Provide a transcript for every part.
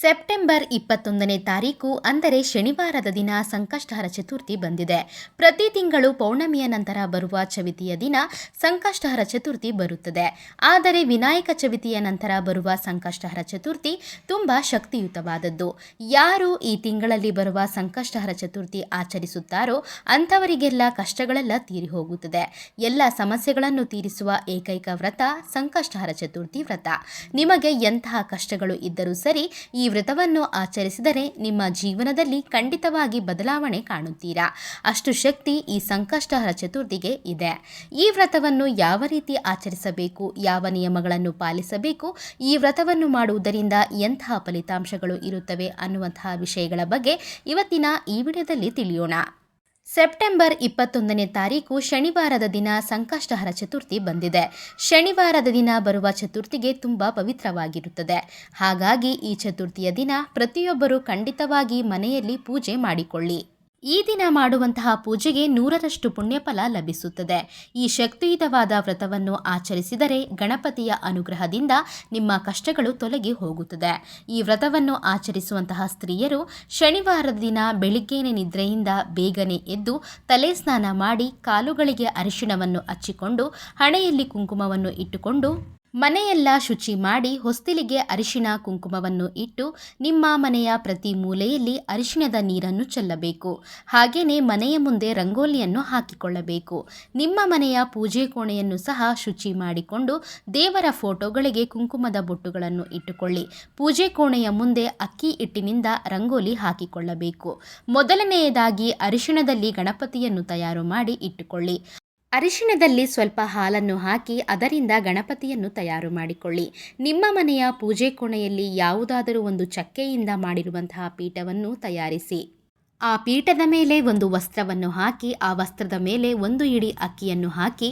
September ಇಪ್ಪತ್ತೊಂದನೇ ತಾರೀಕು, ಅಂದರೆ ಶನಿವಾರದ ದಿನ ಸಂಕಷ್ಟಹರ ಚತುರ್ಥಿ ಬಂದಿದೆ. ಪ್ರತಿ ತಿಂಗಳು ಪೌರ್ಣಮಿಯ ನಂತರ ಬರುವ ಚವಿತಿಯ ದಿನ ಸಂಕಷ್ಟಹರ ಚತುರ್ಥಿ ಬರುತ್ತದೆ. ಆದರೆ ವಿನಾಯಕ ಚವಿತಿಯ ನಂತರ ಬರುವ ಸಂಕಷ್ಟಹರ ಚತುರ್ಥಿ ತುಂಬ ಶಕ್ತಿಯುತವಾದದ್ದು. ಯಾರು ಈ ತಿಂಗಳಲ್ಲಿ ಬರುವ ಸಂಕಷ್ಟಹರ ಚತುರ್ಥಿ ಆಚರಿಸುತ್ತಾರೋ ಅಂಥವರಿಗೆಲ್ಲ ಕಷ್ಟಗಳೆಲ್ಲ ತೀರಿ ಹೋಗುತ್ತದೆ ಎಲ್ಲ ಸಮಸ್ಯೆಗಳನ್ನು ತೀರಿಸುವ ಏಕೈಕ ವ್ರತ ಸಂಕಷ್ಟಹರ ಚತುರ್ಥಿ ವ್ರತ. ನಿಮಗೆ ಎಂತಹ ಕಷ್ಟಗಳು ಇದ್ದರೂ ಸರಿ ಈ ವ್ರತವನ್ನು ಆಚರಿಸಿದರೆ ನಿಮ್ಮ ಜೀವನದಲ್ಲಿ ಖಂಡಿತವಾಗಿ ಬದಲಾವಣೆ ಕಾಣುತ್ತೀರಾ? ಅಷ್ಟು ಶಕ್ತಿ ಈ ಸಂಕಷ್ಟಹರ ಚತುರ್ಥಿಗೆ ಇದೆ. ಈ ವ್ರತವನ್ನು ಯಾವ ರೀತಿ ಆಚರಿಸಬೇಕು? ಯಾವ ನಿಯಮಗಳನ್ನು ಪಾಲಿಸಬೇಕು? ಈ ವ್ರತವನ್ನು ಮಾಡುವುದರಿಂದ ಎಂತಹ ಫಲಿತಾಂಶಗಳು ಇರುತ್ತವೆ ಅನ್ನುವಂತಹ ವಿಷಯಗಳ ಬಗ್ಗೆ ಇವತ್ತಿನ ಈ ವಿಡಿಯೋದಲ್ಲಿ ತಿಳಿಯೋಣ. ಸೆಪ್ಟೆಂಬರ್ ಇಪ್ಪತ್ತೊಂದನೇ ತಾರೀಕು ಶನಿವಾರದ ದಿನ ಸಂಕಷ್ಟಹರ ಚತುರ್ಥಿ ಬಂದಿದೆ. ಶನಿವಾರದ ದಿನ ಬರುವ ಚತುರ್ಥಿಗೆ ತುಂಬ ಪವಿತ್ರವಾಗಿರುತ್ತದೆ. ಹಾಗಾಗಿ ಈ ಚತುರ್ಥಿಯ ದಿನ ಪ್ರತಿಯೊಬ್ಬರೂ ಖಂಡಿತವಾಗಿ ಮನೆಯಲ್ಲಿ ಪೂಜೆ ಮಾಡಿಕೊಳ್ಳಿ. ಈ ದಿನ ಮಾಡುವಂತಹ ಪೂಜೆಗೆ ನೂರರಷ್ಟು ಪುಣ್ಯಫಲ ಲಭಿಸುತ್ತದೆ. ಈ ಶಕ್ತಿಯುತವಾದ ವ್ರತವನ್ನು ಆಚರಿಸಿದರೆ ಗಣಪತಿಯ ಅನುಗ್ರಹದಿಂದ ನಿಮ್ಮ ಕಷ್ಟಗಳು ತೊಲಗಿ ಹೋಗುತ್ತದೆ. ಈ ವ್ರತವನ್ನು ಆಚರಿಸುವಂತಹ ಸ್ತ್ರೀಯರು ಶನಿವಾರದ ದಿನ ಬೆಳಿಗ್ಗೆನೆ ನಿದ್ರೆಯಿಂದ ಬೇಗನೆ ಎದ್ದು ತಲೆ ಸ್ನಾನ ಮಾಡಿ ಕಾಲುಗಳಿಗೆ ಅರಿಶಿಣವನ್ನು ಹಚ್ಚಿಕೊಂಡು ಹಣೆಯಲ್ಲಿ ಕುಂಕುಮವನ್ನು ಇಟ್ಟುಕೊಂಡು ಮನೆಯೆಲ್ಲ ಶುಚಿ ಮಾಡಿ ಹೊಸ್ತಿಲಿಗೆ ಅರಿಶಿಣ ಕುಂಕುಮವನ್ನು ಇಟ್ಟು ನಿಮ್ಮ ಮನೆಯ ಪ್ರತಿ ಮೂಲೆಯಲ್ಲಿ ಅರಿಶಿಣದ ನೀರನ್ನು ಚೆಲ್ಲಬೇಕು. ಹಾಗೆಯೇ ಮನೆಯ ಮುಂದೆ ರಂಗೋಲಿಯನ್ನು ಹಾಕಿಕೊಳ್ಳಬೇಕು. ನಿಮ್ಮ ಮನೆಯ ಪೂಜೆ ಕೋಣೆಯನ್ನು ಸಹ ಶುಚಿ ಮಾಡಿಕೊಂಡು ದೇವರ ಫೋಟೋಗಳಿಗೆ ಕುಂಕುಮದ ಬೊಟ್ಟುಗಳನ್ನು ಇಟ್ಟುಕೊಳ್ಳಿ. ಪೂಜೆ ಕೋಣೆಯ ಮುಂದೆ ಅಕ್ಕಿ ಹಿಟ್ಟಿನಿಂದ ರಂಗೋಲಿ ಹಾಕಿಕೊಳ್ಳಬೇಕು. ಮೊದಲನೆಯದಾಗಿ ಅರಿಶಿಣದಲ್ಲಿ ಗಣಪತಿಯನ್ನು ತಯಾರು ಮಾಡಿ ಇಟ್ಟುಕೊಳ್ಳಿ. ಅರಿಶಿಣದಲ್ಲಿ ಸ್ವಲ್ಪ ಹಾಲನ್ನು ಹಾಕಿ ಅದರಿಂದ ಗಣಪತಿಯನ್ನು ತಯಾರು ಮಾಡಿಕೊಳ್ಳಿ. ನಿಮ್ಮ ಮನೆಯ ಪೂಜೆ ಕೋಣೆಯಲ್ಲಿ ಯಾವುದಾದರೂ ಒಂದು ಚಕ್ಕೆಯಿಂದ ಮಾಡಿರುವಂತಹ ಪೀಠವನ್ನು ತಯಾರಿಸಿ. ಆ ಪೀಠದ ಮೇಲೆ ಒಂದು ವಸ್ತ್ರವನ್ನು ಹಾಕಿ, ಆ ವಸ್ತ್ರದ ಮೇಲೆ ಒಂದು ಇಡಿ ಅಕ್ಕಿಯನ್ನು ಹಾಕಿ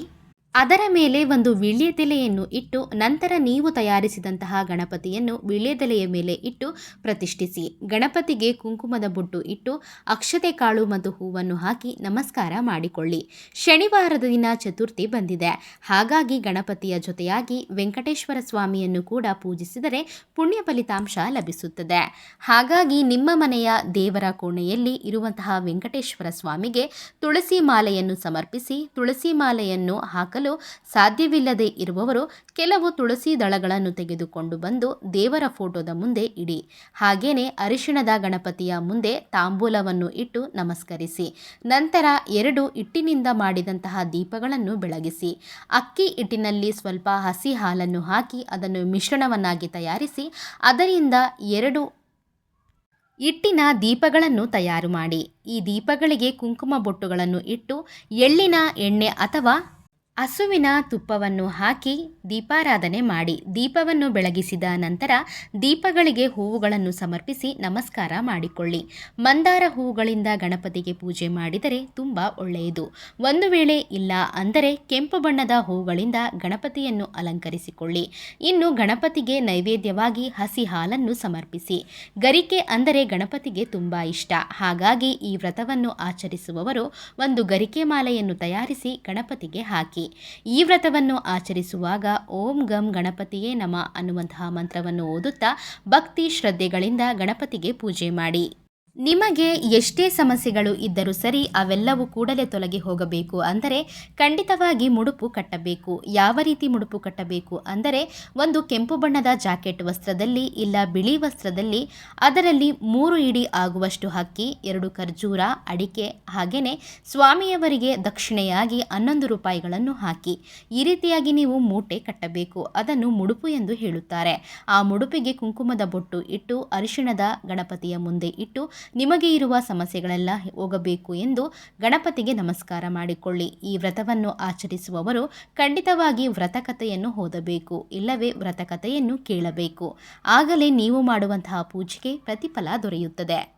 ಅದರ ಮೇಲೆ ಒಂದು ವಿಳ್ಯದೆಲೆಯನ್ನು ಇಟ್ಟು ನಂತರ ನೀವು ತಯಾರಿಸಿದಂತಹ ಗಣಪತಿಯನ್ನು ವಿಳ್ಯದೆಲೆಯ ಮೇಲೆ ಇಟ್ಟು ಪ್ರತಿಷ್ಠಿಸಿ. ಗಣಪತಿಗೆ ಕುಂಕುಮದ ಬೊಟ್ಟು ಇಟ್ಟು ಅಕ್ಷತೆ ಕಾಳು ಮತ್ತು ಹೂವನ್ನು ಹಾಕಿ ನಮಸ್ಕಾರ ಮಾಡಿಕೊಳ್ಳಿ. ಶನಿವಾರದ ದಿನ ಚತುರ್ಥಿ ಬಂದಿದೆ. ಹಾಗಾಗಿ ಗಣಪತಿಯ ಜೊತೆಯಾಗಿ ವೆಂಕಟೇಶ್ವರ ಸ್ವಾಮಿಯನ್ನು ಕೂಡ ಪೂಜಿಸಿದರೆ ಪುಣ್ಯ ಫಲಿತಾಂಶ ಲಭಿಸುತ್ತದೆ. ಹಾಗಾಗಿ ನಿಮ್ಮ ಮನೆಯ ದೇವರ ಕೋಣೆಯಲ್ಲಿ ಇರುವಂತಹ ವೆಂಕಟೇಶ್ವರ ಸ್ವಾಮಿಗೆ ತುಳಸಿ ಮಾಲೆಯನ್ನು ಸಮರ್ಪಿಸಿ, ತುಳಸಿ ಮಾಲೆಯನ್ನು ಹಾಕಲು ಸಾಧ್ಯವಿಲ್ಲದೆ ಇರುವವರು ಕೆಲವು ತುಳಸಿ ದಳಗಳನ್ನು ತೆಗೆದುಕೊಂಡು ಬಂದು ದೇವರ ಫೋಟೋದ ಮುಂದೆ ಇಡಿ. ಹಾಗೇನೆ ಅರಿಶಿಣದ ಗಣಪತಿಯ ಮುಂದೆ ತಾಂಬೂಲವನ್ನು ಇಟ್ಟು ನಮಸ್ಕರಿಸಿ. ನಂತರ ಎರಡು ಹಿಟ್ಟಿನಿಂದ ಮಾಡಿದಂತಹ ದೀಪಗಳನ್ನು ಬೆಳಗಿಸಿ. ಅಕ್ಕಿ ಹಿಟ್ಟಿನಲ್ಲಿ ಸ್ವಲ್ಪ ಹಸಿ ಹಾಲನ್ನು ಹಾಕಿ ಅದನ್ನು ಮಿಶ್ರಣವನ್ನಾಗಿ ತಯಾರಿಸಿ ಅದರಿಂದ ಎರಡು ಇಟ್ಟಿನ ದೀಪಗಳನ್ನು ತಯಾರು ಮಾಡಿ. ಈ ದೀಪಗಳಿಗೆ ಕುಂಕುಮ ಬೊಟ್ಟುಗಳನ್ನು ಇಟ್ಟು ಎಳ್ಳಿನ ಎಣ್ಣೆ ಅಥವಾ ಹಸುವಿನ ತುಪ್ಪವನ್ನು ಹಾಕಿ ದೀಪಾರಾಧನೆ ಮಾಡಿ ದೀಪವನ್ನು ಬೆಳಗಿಸಿದ ನಂತರ ದೀಪಗಳಿಗೆ ಹೂವುಗಳನ್ನು ಸಮರ್ಪಿಸಿ ನಮಸ್ಕಾರ ಮಾಡಿಕೊಳ್ಳಿ. ಮಂದಾರ ಹೂವುಗಳಿಂದ ಗಣಪತಿಗೆ ಪೂಜೆ ಮಾಡಿದರೆ ತುಂಬ ಒಳ್ಳೆಯದು. ಒಂದು ವೇಳೆ ಇಲ್ಲ ಅಂದರೆ ಕೆಂಪು ಬಣ್ಣದ ಹೂವುಗಳಿಂದ ಗಣಪತಿಯನ್ನು ಅಲಂಕರಿಸಿಕೊಳ್ಳಿ. ಇನ್ನು ಗಣಪತಿಗೆ ನೈವೇದ್ಯವಾಗಿ ಹಸಿ ಹಾಲನ್ನು ಸಮರ್ಪಿಸಿ. ಗರಿಕೆ ಅಂದರೆ ಗಣಪತಿಗೆ ತುಂಬ ಇಷ್ಟ. ಹಾಗಾಗಿ ಈ ವ್ರತವನ್ನು ಆಚರಿಸುವವರು ಒಂದು ಗರಿಕೆ ಮಾಲೆಯನ್ನು ತಯಾರಿಸಿ ಗಣಪತಿಗೆ ಹಾಕಿ. ಈ ವ್ರತವನ್ನು ಆಚರಿಸುವಾಗ ಓಂ ಗಂ ಗಣಪತಿಯೇ ನಮ ಅನ್ನುವಂತಹ ಮಂತ್ರವನ್ನು ಓದುತ್ತಾ ಭಕ್ತಿ ಶ್ರದ್ಧೆಗಳಿಂದ ಗಣಪತಿಗೆ ಪೂಜೆ ಮಾಡಿ. ನಿಮಗೆ ಎಷ್ಟೇ ಸಮಸ್ಯೆಗಳು ಇದ್ದರೂ ಸರಿ ಅವೆಲ್ಲವೂ ಕೂಡಲೇ ತೊಲಗಿ ಹೋಗಬೇಕು. ಅಂದರೆ ಖಂಡಿತವಾಗಿ ಮುಡುಪು ಕಟ್ಟಬೇಕು. ಯಾವ ರೀತಿ ಮುಡುಪು ಕಟ್ಟಬೇಕು? ಅಂದರೆ ಒಂದು ಕೆಂಪು ಬಣ್ಣದ ಜಾಕೆಟ್ ವಸ್ತ್ರದಲ್ಲಿ ಇಲ್ಲ ಬಿಳಿ ವಸ್ತ್ರದಲ್ಲಿ ಅದರಲ್ಲಿ ಮೂರು ಇಡಿ ಆಗುವಷ್ಟು ಹಕ್ಕಿ, ಎರಡು ಖರ್ಜೂರ, ಅಡಿಕೆ, ಹಾಗೆಯೇ ಸ್ವಾಮಿಯವರಿಗೆ ದಕ್ಷಿಣೆಯಾಗಿ ಹನ್ನೊಂದು ರೂಪಾಯಿಗಳನ್ನು ಹಾಕಿ. ಈ ರೀತಿಯಾಗಿ ನೀವು ಮೂಟೆ ಕಟ್ಟಬೇಕು. ಅದನ್ನು ಮುಡುಪು ಎಂದು ಹೇಳುತ್ತಾರೆ. ಆ ಮುಡುಪಿಗೆ ಕುಂಕುಮದ ಬೊಟ್ಟು ಇಟ್ಟು ಅರಿಶಿಣದ ಗಣಪತಿಯ ಮುಂದೆ ಇಟ್ಟು ನಿಮಗೆ ಇರುವ ಸಮಸ್ಯೆಗಳೆಲ್ಲ ಹೋಗಬೇಕು ಎಂದು ಗಣಪತಿಗೆ ನಮಸ್ಕಾರ ಮಾಡಿಕೊಳ್ಳಿ. ಈ ವ್ರತವನ್ನು ಆಚರಿಸುವವರು ಖಂಡಿತವಾಗಿ ವ್ರತಕಥೆಯನ್ನು ಓದಬೇಕು, ಇಲ್ಲವೇ ವ್ರತಕಥೆಯನ್ನು ಕೇಳಬೇಕು. ಆಗಲೇ ನೀವು ಮಾಡುವಂತಹ ಪೂಜೆಗೆ ಪ್ರತಿಫಲ ದೊರೆಯುತ್ತದೆ.